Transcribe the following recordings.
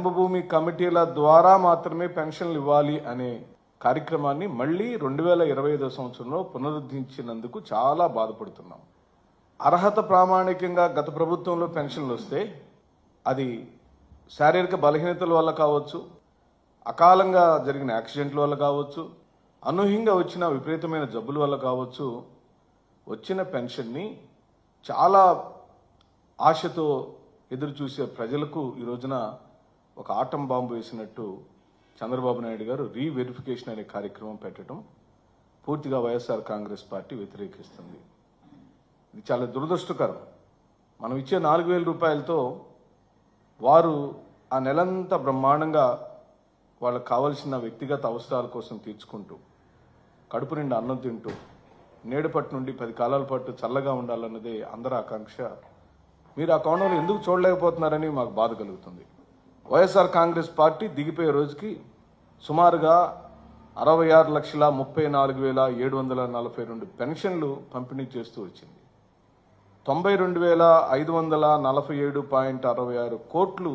జన్మభూమి కమిటీల ద్వారా మాత్రమే పెన్షన్లు ఇవ్వాలి అనే కార్యక్రమాన్ని మళ్ళీ రెండు వేల ఇరవై ఐదో సంవత్సరంలో పునరుద్ధరించినందుకు చాలా బాధపడుతున్నాం. అర్హత ప్రామాణికంగా గత ప్రభుత్వంలో పెన్షన్లు వస్తే అది శారీరక బలహీనతల వల్ల కావచ్చు అకాలంగా జరిగిన యాక్సిడెంట్ల వల్ల కావచ్చు అనూహ్యంగా వచ్చిన విపరీతమైన జబ్బుల వల్ల కావచ్చు వచ్చిన పెన్షన్ని చాలా ఆశతో ఎదురు చూసే ప్రజలకు ఈ రోజున ఒక ఆటం బాంబు వేసినట్టు చంద్రబాబు నాయుడు గారు రీవెరిఫికేషన్ అనే కార్యక్రమం పెట్టడం పూర్తిగా వైఎస్ఆర్ కాంగ్రెస్ పార్టీ వ్యతిరేకిస్తుంది. ఇది చాలా దురదృష్టకరం. మనం ఇచ్చే నాలుగు వేల రూపాయలతో వారు ఆ నెలంతా బ్రహ్మాండంగా వాళ్ళకు కావలసిన వ్యక్తిగత అవసరాల కోసం తీర్చుకుంటూ కడుపు నిండా అన్నం తింటూ నేడుపట్టు నుండి పది కాలాల పాటు చల్లగా ఉండాలన్నదే అందరి ఆకాంక్ష. మీరు ఆ కోణంలో ఎందుకు చూడలేకపోతున్నారని మాకు బాధ కలుగుతుంది. వైఎస్ఆర్ కాంగ్రెస్ పార్టీ దిగిపోయే రోజుకి సుమారుగా అరవై ఆరు లక్షల ముప్పై నాలుగు వేల ఏడు వందల నలభై రెండు పెన్షన్లు పంపిణీ చేస్తూ వచ్చింది. తొంభై రెండు వేల ఐదు వందల నలభై ఏడు పాయింట్ అరవై ఆరు కోట్లు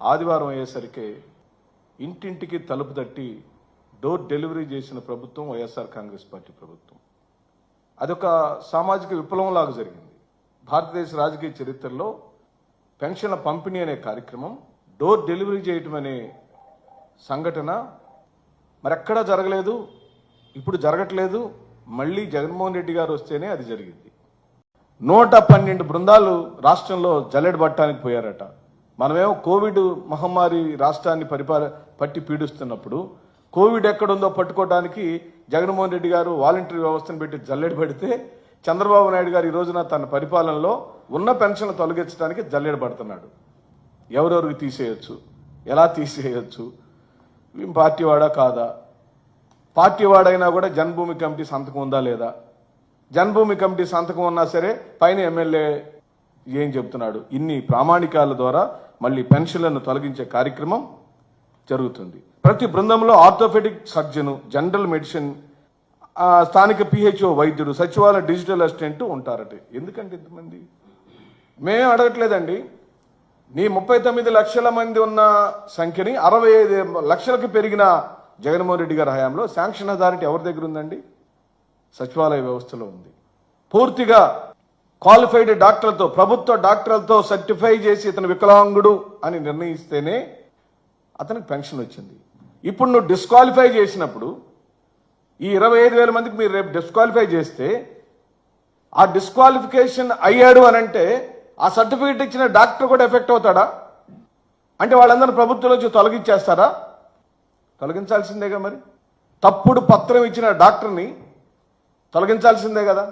ఆదివారం అయ్యేసరికి ఇంటింటికి తలుపు తట్టి డోర్ డెలివరీ చేసిన ప్రభుత్వం వైఎస్ఆర్ కాంగ్రెస్ పార్టీ ప్రభుత్వం. అదొక సామాజిక విప్లవంలాగా జరిగింది. భారతదేశ రాజకీయ చరిత్రలో పెన్షన్ల పంపిణీ అనే కార్యక్రమం డోర్ డెలివరీ చేయటం అనే సంఘటన మరెక్కడా జరగలేదు ఇప్పుడు జరగట్లేదు. మళ్ళీ జగన్మోహన్ రెడ్డి గారు వస్తేనే అది జరిగింది. నూట పన్నెండు బృందాలు రాష్ట్రంలో జల్లెడ పట్టడానికి పోయారట. మనమేమో కోవిడ్ మహమ్మారి రాష్ట్రాన్ని పరిపాల పట్టి పీడిస్తున్నప్పుడు కోవిడ్ ఎక్కడుందో పట్టుకోవడానికి జగన్మోహన్ రెడ్డి గారు వాలంటరీ వ్యవస్థను పెట్టి జల్లెడ పడితే చంద్రబాబు నాయుడు గారు ఈ రోజున తన పరిపాలనలో ఉన్న పెన్షన్లు తొలగించడానికి జల్లెడ పడుతున్నాడు. ఎవరెవరికి తీసేయొచ్చు? ఎలా తీసేయొచ్చు? మేము పార్టీ వాడా కాదా? పార్టీ వాడైనా కూడా జన్మభూమి కమిటీ సంతకం ఉందా లేదా? జన్మభూమి కమిటీ సంతకం ఉన్నా సరే పైన ఎమ్మెల్యే ఏం చెప్తున్నాడు? ఇన్ని ప్రామాణికాల ద్వారా మళ్ళీ పెన్షన్లను తొలగించే కార్యక్రమం జరుగుతుంది. ప్రతి బృందంలో ఆర్థోపెడిక్ సర్జను జనరల్ మెడిసిన్ స్థానిక పిహెచ్ఓ వైద్యుడు సచివాలయ డిజిటల్ అసిస్టెంట్ ఉంటారట. ఎందుకంటే ఇంతమంది? మేము అడగట్లేదండి. నీ ముప్పై తొమ్మిది లక్షల మంది ఉన్న సంఖ్యని అరవై ఐదు లక్షలకు పెరిగిన జగన్మోహన్ రెడ్డి గారి హయాంలో శాంక్షన్ అథారిటీ ఎవరి దగ్గర ఉందండి? సచివాలయ వ్యవస్థలో ఉంది. పూర్తిగా క్వాలిఫైడ్ డాక్టర్లతో ప్రభుత్వ డాక్టర్లతో సర్టిఫై చేసి ఇతను వికలాంగుడు అని నిర్ణయిస్తేనే అతనికి పెన్షన్ వచ్చింది. ఇప్పుడు నువ్వు డిస్క్వాలిఫై చేసినప్పుడు ఈ ఇరవై ఐదు వేల మందికి మీరు రేపు డిస్క్వాలిఫై చేస్తే ఆ డిస్క్వాలిఫికేషన్ అయ్యాడు అని అంటే ఆ సర్టిఫికేట్ ఇచ్చిన డాక్టర్ కూడా ఎఫెక్ట్ అవుతాడా? అంటే వాళ్ళందరూ ప్రభుత్వంలోంచి తొలగించేస్తారా? తొలగించాల్సిందేగా మరి? తప్పుడు పత్రం ఇచ్చిన డాక్టర్ని తొలగించాల్సిందే కదా?